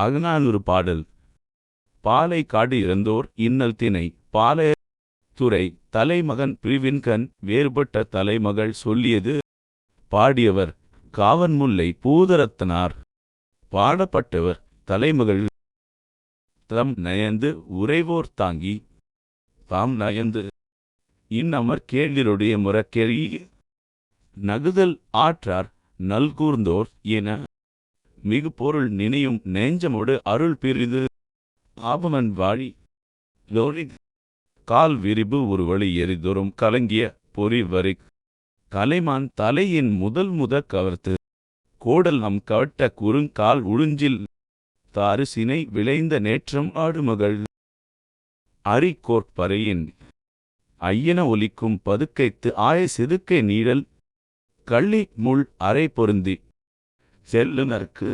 அகநானூறு பாடல். பாலை காடு இறந்தோர் இன்னல் தினை பாலை துறை தலைமகன் பிரிவின்கண் வேறுபட்ட தலைமகள் சொல்லியது பாடியவர். காவன்முல்லை பூதரத்தனார். பாடப்பட்டவர் தலைமகள். தம் நயந்து உறைவோர் தாங்கி. தாம் நயந்து இன்னமர் கேள்விருடைய முறக்கெழி நகுதல் ஆற்றார் நல்கூர்ந்தோர் என மிகு பொருள் நினையும் நெஞ்சமோடு அருள் பிரிது ஆபமன் வாழி லோரி கால் விரிபு ஒரு வழி எரிதொரும் கலங்கிய பொறி வரி. கலைமான் தலையின் முதல் முத கவர்த்து. கோடல் நம் கவட்ட குறுங்கால் உழுஞ்சில். தாறு சினை விளைந்த நேற்றம் ஆடுமகள். அரிக்கோற்பறையின் ஐயன ஒலிக்கும் பதுக்கைத்து ஆய செதுக்கை நீழல் கள்ளி முள் அரை பொருந்தி. செல்லுநர்க்கு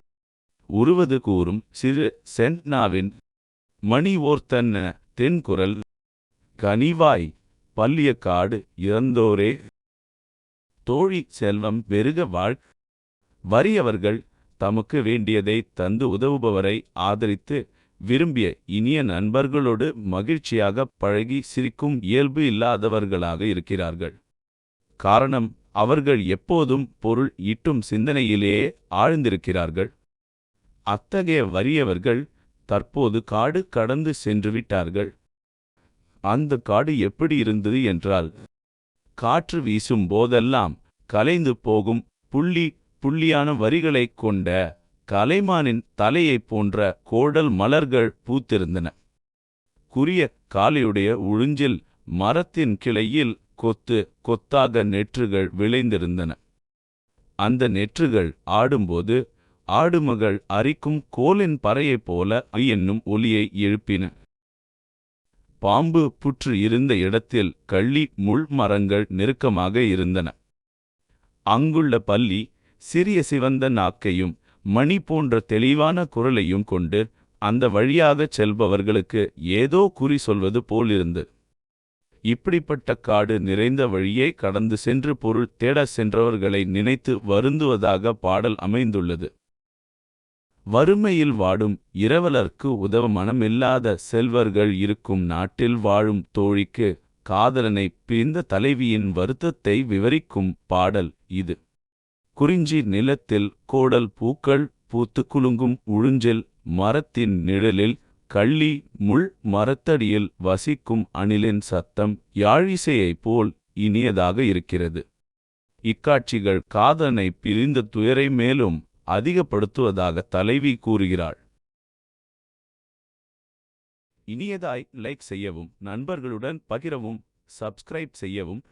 உருவது கூறும் சிறு சென்ட்னாவின் மணி ஓர்த்தன்ன தென்குரல். கனிவாய் பல்லிய காடு இறந்தோரே. தோழி செல்வம் பெருக வாழ். வறியவர்கள் தமக்கு வேண்டியதை தந்து உதவுபவரை ஆதரித்து விரும்பிய இனிய நண்பர்களோடு மகிழ்ச்சியாக பழகி சிரிக்கும் இயல்பு இல்லாதவர்களாக இருக்கிறார்கள். காரணம் அவர்கள் எப்போதும் பொருள் ஈட்டும் சிந்தனையிலேயே ஆழ்ந்திருக்கிறார்கள். அத்தகைய வறியவர்கள் தற்போது காடு கடந்து சென்று விட்டார்கள். அந்த காடு எப்படி இருந்தது என்றால் காற்று வீசும் போதெல்லாம் கலைந்து போகும் புள்ளி புள்ளியான வரிகளைக் கொண்ட கலைமானின் தலையைப் போன்ற கோடல் மலர்கள் பூத்திருந்தன. குறிய காலையுடைய உழிஞ்சில் மரத்தின் கிளையில் கொத்து கொத்தாக நெற்றுகள் விளைந்திருந்தன. அந்த நெற்றுகள் ஆடும்போது ஆடுமகள் அரிக்கும் கோலின் பறையைப் போல ஐ என்னும் ஒலியை எழுப்பின. பாம்பு புற்று இருந்த இடத்தில் கள்ளி முள் மரங்கள் நெருக்கமாக இருந்தன. அங்குள்ள பள்ளி சிறிய சிவந்த நாக்கையும் மணி போன்ற தெளிவான குரலையும் கொண்டு அந்த வழியாகச் செல்பவர்களுக்கு ஏதோ குறி சொல்வது போலிருந்து. இப்படிப்பட்ட காடு நிறைந்த வழியே கடந்து சென்று பொருள் தேடச் சென்றவர்களை நினைத்து வருந்துவதாக பாடல் அமைந்துள்ளது. வறுமையில் வாடும் இரவலர்க்கு உதவ மனமில்லாத செல்வர்கள் இருக்கும் நாட்டில் வாழும் தோழிக்கு காதலனை பிரிந்த தலைவியின் வருத்தத்தை விவரிக்கும் பாடல் இது. குறிஞ்சி நிலத்தில் கோடல் பூக்கள் பூத்து குலுங்கும் உழுஞ்சில் மரத்தின் நிழலில் கள்ளி முள் மரத்தடியில் வசிக்கும் அணிலின் சத்தம் யாழிசையைப் போல் இனியதாக இருக்கிறது. இக்காட்சிகள் காதலனை பிரிந்த துயரை மேலும் அதிகப்படுத்துவதாக தலைவி கூறுகிறாள். இனியதாய் லைக் செய்யவும் நண்பர்களுடன் பகிரவும் சப்ஸ்கிரைப் செய்யவும்